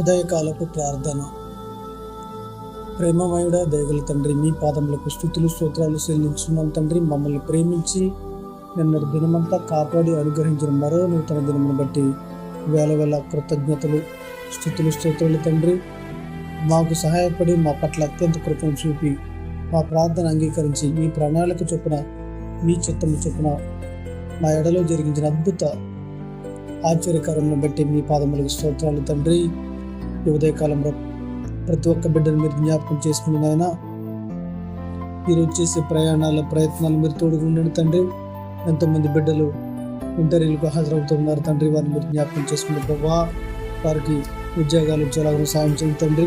ఉదయకాలపు ప్రార్థన. ప్రేమమయుడ దయగల తండ్రి మీ పాదములకు స్థుతులు స్తోత్రాలు చెల్లించున్నాం తండ్రి. మమ్మల్ని ప్రేమించి నిన్నటి దినమంతా కాపాడి అనుగ్రహించిన మరో నూతన దినమును బట్టి వేల వేల కృతజ్ఞతలు స్థుతులు స్తోత్రాలు తండ్రి. మాకు సహాయపడి మా పట్ల అత్యంత కృపను చూపి మా ప్రార్థన అంగీకరించి మీ ప్రణాళిక చొప్పున మీ చిత్తము చొప్పున మా ఎడలో జరిగించిన అద్భుత ఆశ్చర్యకరమును బట్టి మీ పాదములకు స్తోత్రాలు తండ్రి. ఈ ఉదయకాలంలో ప్రతి ఒక్క బిడ్డను మీరు జ్ఞాపకం చేసుకుని నాయన మీరు చేసే ప్రయాణాల ప్రయత్నాలు మీరు తోడుగా తండ్రి. ఎంతోమంది బిడ్డలు ఇంటర్వ్యూలకు హాజరవుతున్నారు తండ్రి. వారిని మీరు జ్ఞాపకం చేసుకుంటే ప్రభా వారికి ఉద్యోగాలు ఉద్యోగాలను సాయం చేయండి తండ్రి.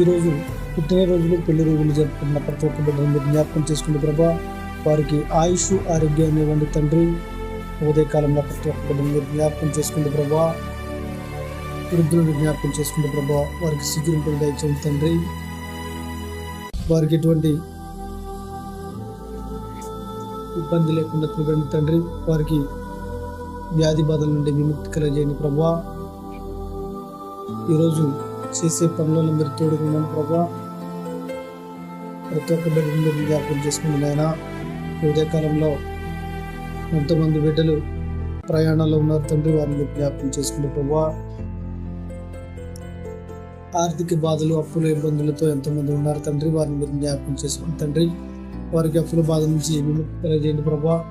ఈరోజు పుట్టినరోజులు పెళ్ళి రోజులు జరుపుకున్న ప్రతి ఒక్క బిడ్డను మీరు జ్ఞాపకం చేసుకుంటే ప్రభా వారికి ఆయుష్ ఆరోగ్యాన్ని ఇవ్వండి తండ్రి. ఉదయకాలంలో ప్రతి ఒక్క బిడ్డను మీరు జ్ఞాపకం చేసుకుంటే ప్రభా వృద్ధులను జ్ఞాపకం చేసుకుంటే ప్రభా వారికి సిగ్గురింపులు దయచేయండి తండ్రి. వారికి ఎటువంటి ఇబ్బంది లేకుండా చూడండి తండ్రి. వారికి వ్యాధి బాధల నుండి విముక్తి కలగజేయండి ప్రభా. ఈరోజు చేసే పనులను మీరు తోడుకున్నాను ప్రభా. ప్రతి ఒక్క బిడ్డను మీరు జ్ఞాపకం చేసుకుని నాయన ఉదయకాలంలో ఎంతోమంది బిడ్డలు ప్రయాణాల్లో ఉన్నారు తండ్రి. వారిని జ్ఞాపకం చేసుకుంటే ప్రభా. ఆర్థిక బాధలు అప్పుల ఇబ్బందులతో ఎంతోమంది ఉన్నారు. తండ్రి వారిని మీరు జ్ఞాపకం చేసుకోండి. తండ్రి వారికి అప్పుల బాధ నుంచి విముక్తి ప్రభా?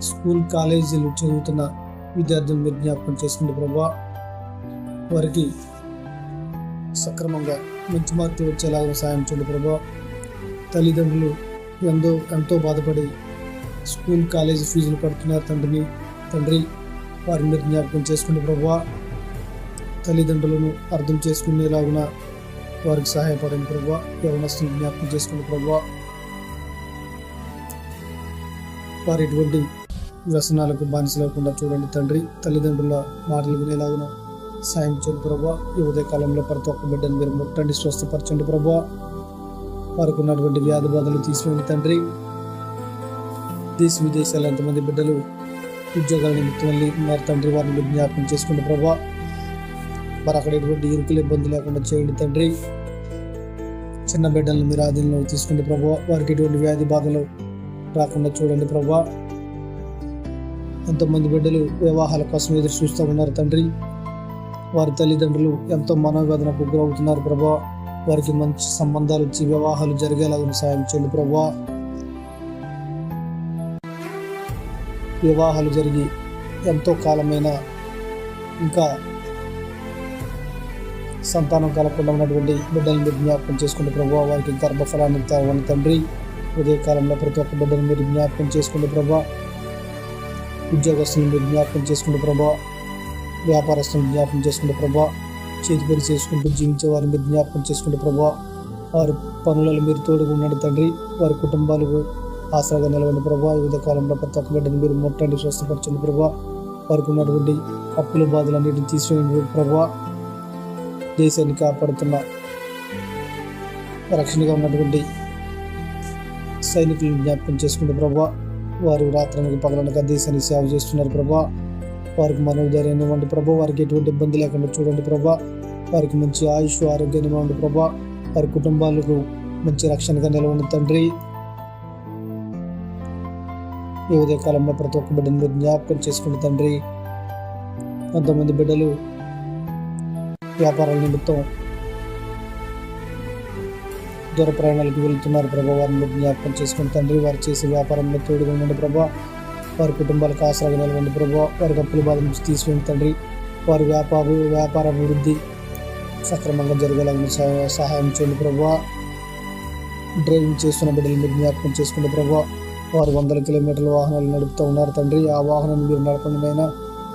స్కూల్ కాలేజీలు చదువుతున్న విద్యార్థులు మీరు జ్ఞాపకం చేసుకోండి ప్రభా. వారికి సక్రమంగా మంచి మార్కులు వచ్చేలాగా సాయం చేయండి ప్రభా. తల్లిదండ్రులు ఎంతో ఎంతో బాధపడి స్కూల్ కాలేజీ ఫీజులు కడుతున్నారు తండ్రిని. తండ్రి వారిని మీరు జ్ఞాపకం చేసుకోండి ప్రభా. తల్లిదండ్రులను అర్థం చేసుకునేలాగున వారికి సహాయపడండి ప్రభా యవనస్తులు జ్ఞాపకం చేసుకుని ప్రభా వారు ఎటువంటి వ్యసనాలకు బానిస లేకుండా చూడండి తండ్రి. తల్లిదండ్రుల మాటలు వినేలాగున సాయం చేయండి ప్రభా ఈ ఉదయకాలంలో ప్రతి ఒక్క బిడ్డను మీరు ముట్టండి స్వస్థపరచండి ప్రభా వారికి ఉన్నటువంటి వ్యాధి బాధలు తీసివేయండి తండ్రి. దేశ విదేశాలు ఎంతమంది బిడ్డలు ఉద్యోగాల నిమిత్తం వెళ్ళి తండ్రి వారిని జ్ఞాపకం చేసుకుంటే ప్రభా మరి అక్కడ ఎటువంటి ఇరుకులు ఇబ్బంది లేకుండా చేయండి తండ్రి. చిన్న బిడ్డలను మీరు ఆధీనంలో తీసుకోండి ప్రభు వారికి ఎటువంటి వ్యాధి బాధలు రాకుండా చూడండి ప్రభా. ఎంతోమంది బిడ్డలు వివాహాల కోసం ఎదురు చూస్తూ ఉన్నారు తండ్రి. వారి తల్లిదండ్రులు ఎంతో మనోవేదనకు గురవుతున్నారు ప్రభా. వారికి మంచి సంబంధాలు వచ్చి వివాహాలు జరిగేలాగా సాయం చేయండి ప్రభా. వివాహాలు జరిగి ఎంతో కాలమైన ఇంకా సంతానం కలగకుండా ఉన్నటువంటి బిడ్డలను మీరు జ్ఞాపకం చేసుకుంటే ప్రభావ వారికి గర్భఫలాన్ని తావని తండ్రి. ఉదయకాలంలో ప్రతి ఒక్క బిడ్డను మీరు జ్ఞాపకం చేసుకుంటే ప్రభా ఉద్యోగస్తులను మీరు జ్ఞాపకం చేసుకునే ప్రభా వ్యాపారస్తులను జ్ఞాపకం చేసుకుంటే ప్రభా చేతి పని చేసుకుంటూ జీవించే వారిని మీరు జ్ఞాపకం చేసుకుంటే ప్రభా వారి పనులలో మీరు తోడుగా ఉన్నాడు తండ్రి. వారి కుటుంబాలకు ఆసరాగా నిలవండి ప్రభా ఈ ఉదయకాలంలో ప్రతి ఒక్క బిడ్డను మీరు ముట్టండి స్వస్థపరచండి ప్రభా వారికి ఉన్నటువంటి అప్పుల బాధలన్నిటిని తీసివేయండి ప్రభా దేశాన్ని కాపాడుతున్న రక్షణగా ఉన్నటువంటి సైనికులను జ్ఞాపకం చేసుకుంటే ప్రభా వారు రాత్రానికి పగలనక దేశానికి సేవ చేస్తున్నారు ప్రభా. వారికి మనోధైర్యాన్ని ఇవ్వండి ప్రభా. వారికి ఎటువంటి ఇబ్బంది లేకుండా చూడండి ప్రభా. వారికి మంచి ఆయుష్ ఆరోగ్యాన్ని ఇవ్వండి ప్రభా. వారి కుటుంబాలకు మంచి రక్షణగా నిలవండి తండ్రి. ఈ ఉదయకాలంలో ప్రతి ఒక్క బిడ్డను జ్ఞాపకం చేసుకుంటే తండ్రి. కొంతమంది బిడ్డలు వ్యాపారాల నిమిత్తం దూర ప్రయాణాలకు వెళ్తున్నారు ప్రభా. వారిని జ్ఞాపకం చేసుకుని తండ్రి వారు చేసే వ్యాపారంలో తోడుగా ఉండండి ప్రభా. వారి కుటుంబాలకు ఆసరాగా నిలవండి ప్రభా. వారి అప్పుల బాధ నుంచి తీసుకుని తండ్రి. వారి వ్యాపార వ్యాపార అభివృద్ధి సక్రమంగా జరిగేలాగా సహాయం చేయండి ప్రభా. డ్రైవింగ్ చేస్తున్న బిడ్డలు మీరు జ్ఞాపకం చేసుకునే ప్రభా. వారు వందల కిలోమీటర్ల వాహనాలు నడుపుతూ ఉన్నారు తండ్రి. ఆ వాహనాన్ని మీరు నడపండి అయినా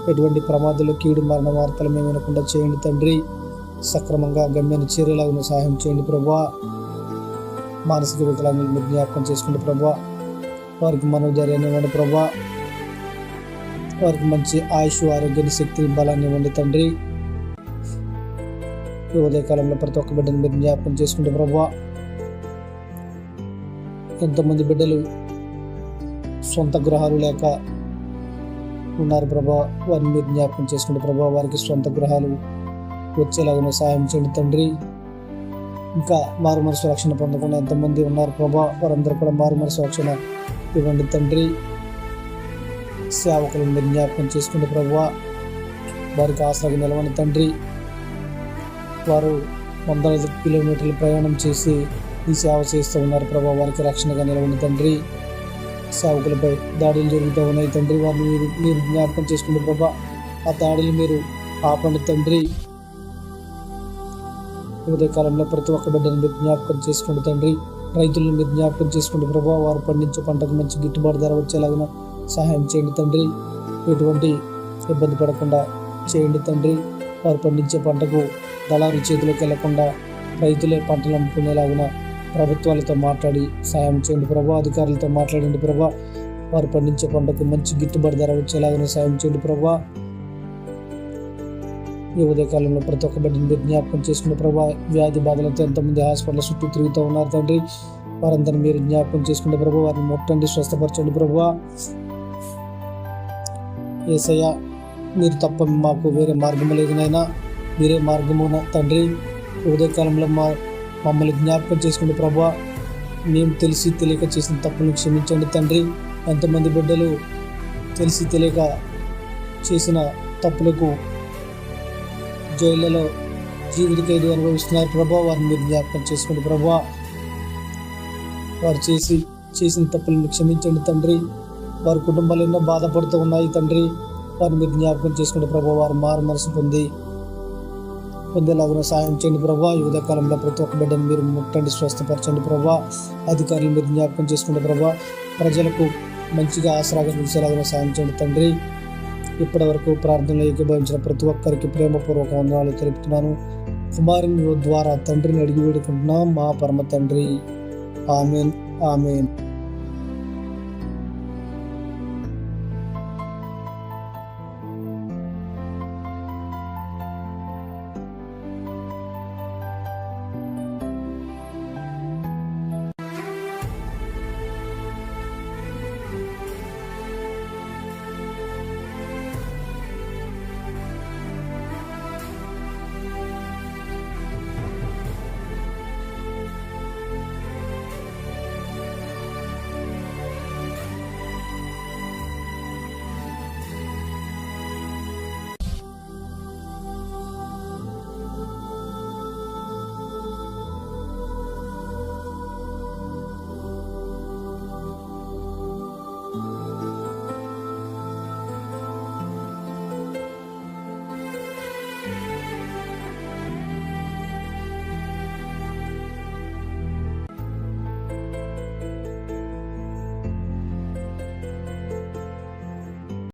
ఎటువంటి ప్రమాదాలు కీడు మరణ వార్తలు మేము వినకుండా చేయండి తండ్రి. సక్రమంగా గమ్యాన్ని చేరేలాగా సహాయం చేయండి ప్రభా. మానసిక వికలాంగులను జ్ఞాపకం చేసుకుంటే ప్రభా. వారికి మనోధైర్యాన్ని ఇవ్వండి ప్రభా. వారికి మంచి ఆయుష్ ఆరోగ్యాన్ని శక్తి బలాన్ని ఇవ్వండి తండ్రి. ఈ ఉదయకాలంలో ప్రతి ఒక్క బిడ్డను మీరు జ్ఞాపకం చేసుకుంటే ప్రభా. ఎంతోమంది బిడ్డలు సొంత గృహాలు లేక ఉన్నారు ప్రభా. వారిని మీరు జ్ఞాపకం చేసుకోండి ప్రభా. వారికి సొంత గృహాలు వచ్చేలాగా సహాయం చేయండి తండ్రి. ఇంకా మారు మనసు రక్షణ పొందకుండా ఎంతమంది ఉన్నారు ప్రభా. వారందరూ కూడా మారు మనసు రక్షణ ఇవ్వండి తండ్రి. సేవకులను మీరు జ్ఞాపకం చేసుకోండి ప్రభా. వారికి ఆశ్రగా నిలవని తండ్రి. వారు వందల కిలోమీటర్లు ప్రయాణం చేసి ఈ సేవ చేస్తూ ఉన్నారు ప్రభా. వారికి రక్షణగా నిలవని తండ్రి. సేవకులపై దాడులు జరుగుతూ ఉన్నాయి. తండ్రి వారిని మీరు మీరు జ్ఞాపకం చేసుకుంటే ప్రభా ఆ దాడులు మీరు ఆపండి తండ్రి. ఉదయకాలంలో ప్రతి ఒక్క బిడ్డను మీరు జ్ఞాపకం చేసుకోండి తండ్రి. రైతులను మీరు జ్ఞాపకం చేసుకోండి ప్రభా. వారు పండించే పంటకు మంచి గిట్టుబాటు ధర వచ్చేలాగా సహాయం చేయండి తండ్రి. ఎటువంటి ఇబ్బంది పడకుండా చేయండి తండ్రి. వారు పండించే పంటకు దళారు చేతిలోకి వెళ్ళకుండా రైతులే పంటలు అమ్ముకునేలాగా ప్రభుత్వాలతో మాట్లాడి సాయం చేయండి. ప్రభా అధికారులతో మాట్లాడండి ప్రభా. వారు పండించే పంటకు మంచి గిట్టుబాటు ధర వచ్చేలాగా సాయం చేయండి ప్రభా. ఈ ఉదయకాలంలో ప్రతి ఒక్క బిడ్డని మీరు జ్ఞాపకం చేసుకున్న ప్రభా వ్యాధి బాధలతో ఎంతమంది హాస్పిటల్ చుట్టూ తిరుగుతూ ఉన్నారు తండ్రి. వారందరిని మీరు జ్ఞాపకం చేసుకుంటే ప్రభా వారిని ముట్టండి స్వస్థపరచండి ప్రభా. ఏసయ్య మీరు తప్ప మాకు వేరే మార్గం లేదు నైనా మీరే మార్గము తండ్రి. ఉదయకాలంలో మా మమ్మల్ని జ్ఞాపకం చేసుకుంటే ప్రభా. మేము తెలిసి తెలియక చేసిన తప్పులను క్షమించండి తండ్రి. ఎంతమంది బిడ్డలు తెలిసి తెలియక చేసిన తప్పులకు జైళ్ళలో జీవిత ఖైదు అనుభవిస్తున్నారు ప్రభా. వారిని మీరు జ్ఞాపకం చేసుకోండి ప్రభా. వారు చేసి చేసిన తప్పులను క్షమించండి తండ్రి. వారి కుటుంబాలు ఎన్నో బాధపడుతూ ఉన్నాయి తండ్రి. వారిని మీరు జ్ఞాపకం చేసుకుంటే ప్రభా. వారు మారు మనసు పొంది పొందేలాగా సాయం చేయండి ప్రభా. ఈ ఉదయకాలంలో ప్రతి ఒక్క బిడ్డను మీరు ముట్టండి స్వస్థపరచండి ప్రభా. అధికారులు మీరు జ్ఞాపకం చేసుకుంటే ప్రభా ప్రజలకు మంచిగా ఆసరాగా నిలిచేలాగా సాయం చేయండి తండ్రి. ఇప్పటి వరకు ప్రార్థనలో ఏకీభవించిన ప్రతి ఒక్కరికి ప్రేమపూర్వక వందనాలు తెలుపుతున్నాను. కుమారుని ద్వారా తండ్రిని అడిగి వేడుకుంటున్నాం. మా పరమ తండ్రి. ఆమెన్. ఆమెన్.